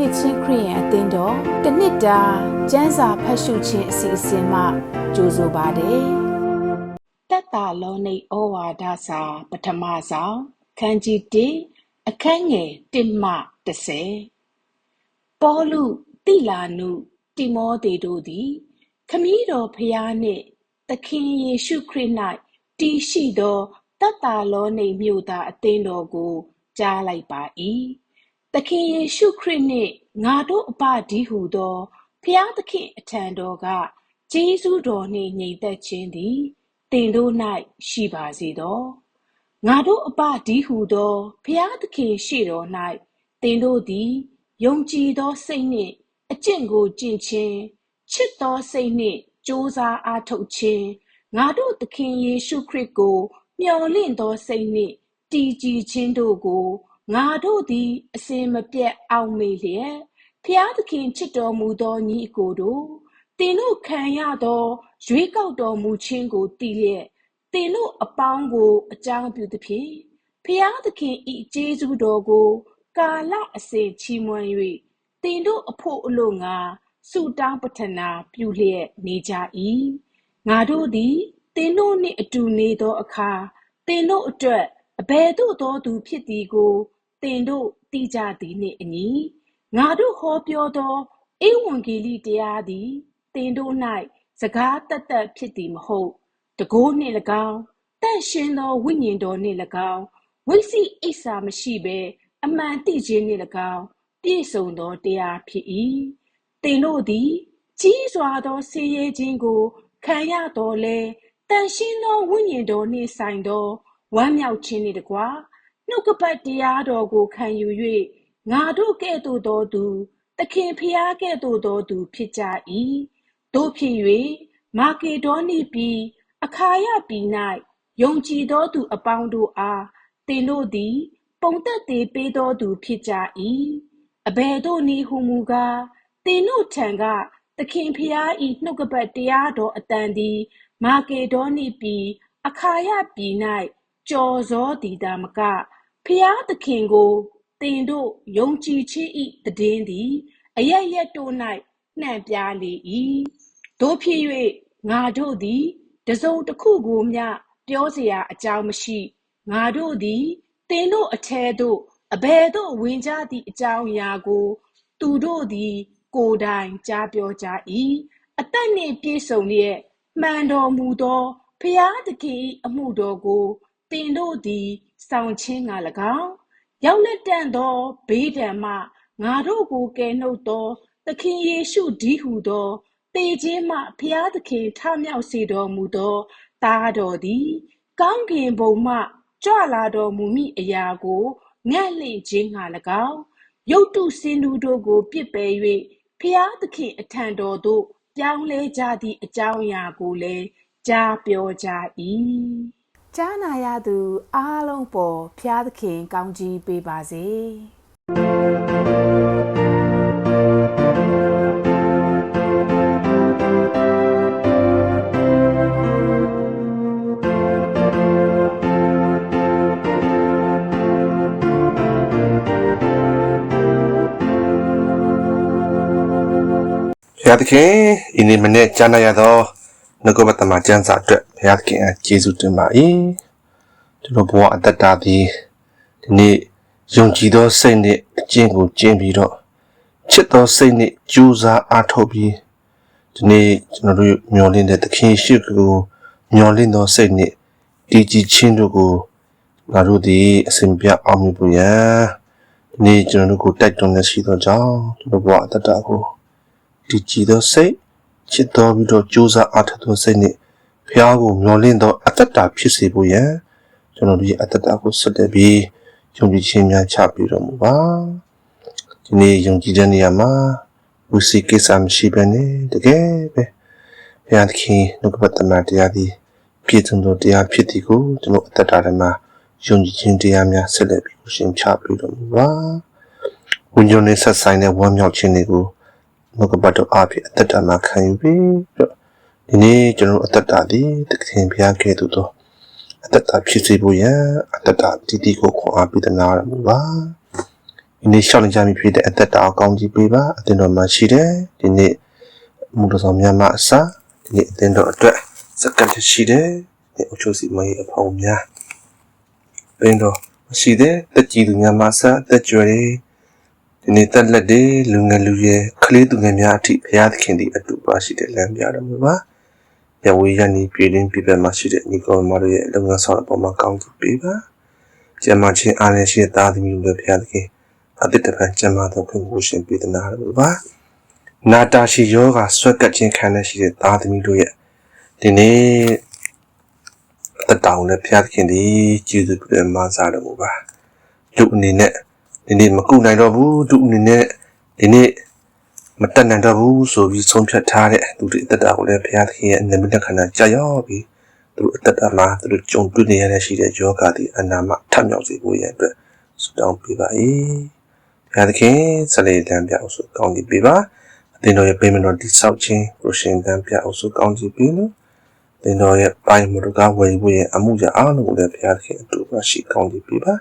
နှစ်ချင်းခရိယန်အသင်းတော်တနှစ်တာကျမ်းစာဖတ်ရှုခြင်းအစီအစဉ်မှကြိုဆိုပါတယ်။တက်တာလောနိဩဝါဒစာပထမဆောင်ခန်းကြီး1အခန်းငယ်1မှ30ပေါလုတိလာနုတိမောသေတို့သည်ခမည်းတော်ဖျားနှင့်သခင်ယေရှုခရစ်၌တည်ရှိသောတက်တာလောနိမြို့သားအသင်းတော်ကိုကြားလိုက်ပါ၏ သခင်ယေရှုခရစ်နှင့်ငါတို့အဘဒီဟုသောဖျားသခင်အထံတော်ကကျေးဇူးတော်နှင့်ညီသက်ခြင်းသည်တင်တို့၌ရှိပါစေသောငါတို့အပဒီဟုသောဖျားသခင်ရှေ့တော်၌တင်တို့သည်ယုံကြည်သောစိတ်နှင့်အကျင့်ကိုကျင့်ခြင်းချစ်သောစိတ်နှင့်ကြိုးစားအားထုတ်ခြင်းငါတို့သခင်ယေရှုခရစ်ကို မျှော်လင့်သောစိတ်နှင့်တည်ကြည်ခြင်းတို့ကို ငါတို့သည် အစဉ်မပြတ်အောက်မေ့လျက်ဖျားသခင်ချစ်တော်မူသောညီအကိုတို့တင်တို့ခံရသော ရွေးကောက်တော်မူခြင်းကိုတည်လျက်တင်တို့အပေါင်းကို အကြောင်းပြုသဖြင့်ဖျားသခင်ဤကျေးဇူးတော်ကို ကာလအစဉ်ချီးမွမ်း၍တင်တို့အဖို့အလို့ငါဆုတောင်းပတနာပြုလျက်နေကြ၏ငါတို့သည်တင်တို့နှင့်အတူနေသောအခါတင်တို့အတွက်အဘယ်သို့သောသူဖြစ်သည်ကို တင်တို့သိကြသည်နှင့်အညီငါတို့ဟောပြောသောဧဝံဂေလိတရားသည်တင်တို့၌စကားတတ်တတ်ဖြစ်သည်မဟုတ်တကိုးနှင့်၎င်းတန့်ရှင်းသောဝိညာဉ်တော်နှင့်၎င်းဝိသိအိဆာမရှိဘဲအမှန်သိခြင်းနှင့်၎င်းပြည့်စုံသောတရားဖြစ်၏တင်တို့သည်ကြီးစွာသောဆင်းရဲခြင်းကိုခံရတော်လဲတန်ရှင်းသောဝိညာဉ်တော်နှင့်ဆိုင်သောဝမ်းမြောက်ခြင်းနှင့်တကွာ နှုတ်ကပတ်တရားတော်ကိုခံယူ၍ငါတို့ကဲ့သို့သောသူသခင်ဖျားကဲ့သို့သောသူဖြစ်ကြ၏တို့ဖြစ်၍မာကေဒေါနိပြည်အခါယပြည်၌ယုံကြည်သောသူအပေါင်းတို့အားတင်တို့သည် ပုံသက်သေးပေးသောသူဖြစ်ကြ၏အဘယ်သို့နည်းဟုမူကားတင်တို့ထံကသခင်ဖျားဤနှုတ်ကပတ်တရားတော်အတန်သည် မာကေဒေါနိပြည်အခါယပြည်၌ကြော်စောသည်သာမက ဖျားသခင်ကိုတင်တို့ယုံကြည်ခြင်းဤတည်င်းသည်အရရက်တို့၌နှံ့ပြားလေ၏တို့ဖြစ်၍ငါတို့သည်တစုံတစ်ခုကိုမျှပြောเสียအကြောင်းမရှိငါတို့သည်တင်တို့အထဲသို့အဘယ်သို့ဝင်ကြသည့်အကြောင်းအရာကို သူတို့သည်ကိုယ်တိုင်ကြားပြောကြ၏အသက်နှင့်ပြည့်စုံလျက်မှန်တော်မူသောဖျားသခင်အမှုတော်ကို တင်တို့သည် ဆောင်ချင်းက၎င်း ရောက်လက်တန့်သော ဘေးဒဏ်မှ ငါတို့ကို ကယ်နှုတ်သော သခင်ယေရှုဒီဟုသောတေခြင်းမှဖျားသခင် ထမြောက်စေတော်မူသော သားတော်သည် ကောင်းကင်ဘုံမှ ကြွလာတော်မူမိအရာကိုငဲ့လင့်ခြင်းငှာ၎င်း ရုတ်တုစင်သူတို့ကိုပြစ်ပယ်၍ဖျားသခင်အထံတော်သို့ ပြောင်းလဲကြသည့် အကြောင်းအရာကိုလည်း ကြားပြောကြ၏ ကြားနာရသူအားလုံးပေါ်ဖျားသခင်ကောင်းကြီးပေးပါစေဘုရားသခင်ဤနေ့မနေ့ကြားနာရသောနှုတ်ကပတ်သမ္မာကျမ်းစာအတွက် ဘုရားသခင်အားကျေးဇူးတင်ပါ၏ကျွန်တော်ဘဝအသက်တာသည်ဒီနေ့ယုံကြည်သောစိတ်နှင့်အကျင့်ကိုကျင့်ပြီးတော့ချစ်သောစိတ်နှင့်ကြိုးစားအားထုတ်ပြီးဒီနေ့ကျွန်တော်တို့မျှော်လင့်တဲ့သခင်ရှိကိုမျှော်လင့်သောစိတ်နှင့်တည်ကြည်ခြင်းတို့ကိုငါတို့သည်အစဉ်ပြအောင်မြင်ဖို့ရန်ဒီနေ့ကျွန်တော်တို့ကိုတိုက်တွန်းနေရှိသောကြောင့်ကျွန်တော်ဘဝအသက်တာကိုတည်ကြည်သောစိတ်ချစ်တော်ပြီးတော့ကြိုးစားအားထုတ်သောစိတ်နဲ့ ဖျားကိုမျောလင့်သောအတ္တတာဖြစ်စေဖို့ရန်ကျွန်တော်တို့ရဲ့အတ္တတာကိုဆက်လက်ပြီးယုံကြည်ခြင်းများချပြီးတော်မူပါဒီနေ့ယုံကြည်တဲ့နေရာမှာဝိစီကိစ္စမရှိဘဲနဲ့တကယ်ပဲဘုရားသခင်နှုတ်ကပတ်သမတရားသည်ပြည့်စုံသောတရားဖြစ်သည်ကိုကျွန်တော်အတ္တတာထဲမှာယုံကြည်ခြင်းတရားများဆက်လက်ပြီးရှင်ချပြီးတော်မူပါဝိညာဉ်နဲ့ဆက်ဆိုင်တဲ့ဝမ်းမြောက်ခြင်းတွေကိုနှုတ်ကပတ်တော်အားဖြင့်အသက်တာမှာခံယူပြီးတော့ ဒီနေ့ကျွန်တော်တို့အသက်တာသည်တခင်ဘုရားကဲ့သို့သောအသက်တာဖြစ်စေဖို့ရန်အသက်တာတည်တည်ကိုခွန်အားပေးသနာရမူပါဒီနေ့ရှောက်နေကြပြီဖြစ်တဲ့အသက်တာအကောင်းကြီးပေးပါအသင်တော်မှာရှိတယ်ဒီနေ့မူတော်ဆောင်များမှအစဒီနေ့အသင်တော်အတွက်စက္ကန့်ရှိတယ်ဒီအချို့စီမရဲ့အဖော်များပင်တော်ရှိတယ်တက်ကြည်သူများမှအစတက်ကြွယ်တွေဒီနေ့တက်လက်တွေလူငယ်လူရွယ်ကလေးသူငယ်များအထိဘုရားသခင်ဒီအတူပါရှိတဲ့လမ်းပြတော်မူပါ ရဝေးရနေပြည်တွင်ပြည်ပမှာရှိတဲ့ညီကောင်မတို့ရဲ့လုပ်ငန်းဆောင်အပေါ်မှာကောင်းချီးပေးပါကျမ်းမာခြင်းအားလည်းရှိတဲ့သားသမီးတို့လည်းဘုရားသခင်အတိတ်တပံကျမ်းမာသောခွင့်ကိုရှင်ပေးသနာတော်ပါနာတာရှိယောဂဆွက်ကပ်ခြင်းခံရရှိတဲ့သားသမီးတို့ရဲ့ဒီနေ့အသက်တောင်နဲ့ဘုရားသခင်ဒီကျေးဇူးပြုတဲ့မဆာတော်မူပါလူအနေနဲ့ဒီနေ့မကုနိုင်တော့ဘူးလူအနေနဲ့ဒီနေ့ မတက်နိုင်တော့ဘူးဆိုပြီးဆုံးဖြတ်ထားတဲ့သူတွေအသက်တာကိုလည်းဘုရားသခင်ရဲ့အနမိတ်ခန္ဓာကြာရောက်ပြီးသူတို့အသက်တာမှာသူတို့ကြုံတွေ့နေရတဲ့ရှိတဲ့ယောဂသည်အနာမထမြောက်စေဖို့ရန်အတွက်ဆုတောင်းပေးပါ၏ဘုရားသခင်ဆက်လက်တမ်းပြအောင်ဆုကောင်းကြီးပေးပါအသင်တော်ရဲ့ပေးမတော်တိဆောက်ခြင်းပရိုရှင်တမ်းပြအောင်ဆုကောင်းကြီးပေးလို့သင်တော်ရဲ့ပိုင်းမတော်ကဝယ်ဖို့ရဲ့အမှုရာအားလုံးကိုလည်းဘုရားသခင်အတူပါရှိကောင်းကြီးပေးပါ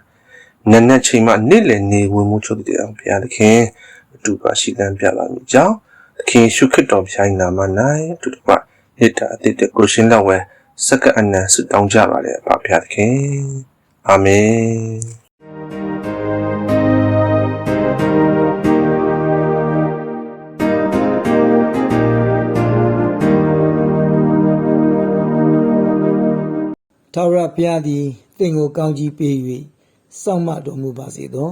နက်နက်ချိန်မှနေ့လည်နေဝင်မှုချုပ်တဲ့အောင်ဘုရားသခင် အတူပါရှိတမ်းပြပါမည်ကြောင်းသခင်ရှုခရစ်တော်ဘုရား၏နာမ၌အတူတကွဟစ်တာအတိတ်ကိုရှင်တော်ဝဲစက္ကအနံဆုတောင်းကြပါလေအဖဘုရားသခင်အာမင်ထာဝရဘုရားသည်တင့်ကိုကောင်းကြီးပေး၍စောင့်မတော်မူပါစေသော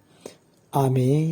အာမင်